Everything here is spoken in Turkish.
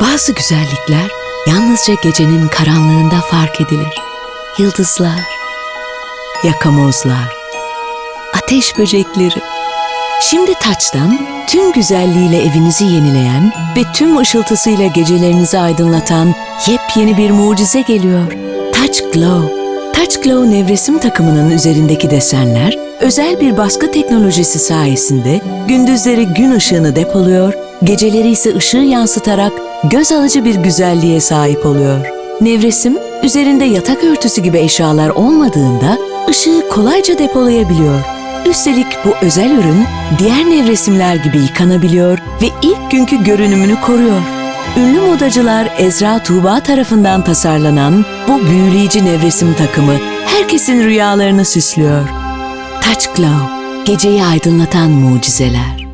Bazı güzellikler yalnızca gecenin karanlığında fark edilir. Yıldızlar, yakamozlar, ateş böcekleri. Şimdi Taç'tan tüm güzelliğiyle evinizi yenileyen ve tüm ışıltısıyla gecelerinizi aydınlatan yepyeni bir mucize geliyor. Touch Glow. Touch Glow nevresim takımının üzerindeki desenler özel bir baskı teknolojisi sayesinde gündüzleri gün ışığını depoluyor, geceleri ise ışığı yansıtarak göz alıcı bir güzelliğe sahip oluyor. Nevresim üzerinde yatak örtüsü gibi eşyalar olmadığında ışığı kolayca depolayabiliyor. Üstelik bu özel ürün diğer nevresimler gibi yıkanabiliyor ve ilk günkü görünümünü koruyor. Ünlü modacılar Ezra Tuğba tarafından tasarlanan bu büyüleyici nevresim takımı herkesin rüyalarını süslüyor. Touch Glow, geceyi aydınlatan mucizeler.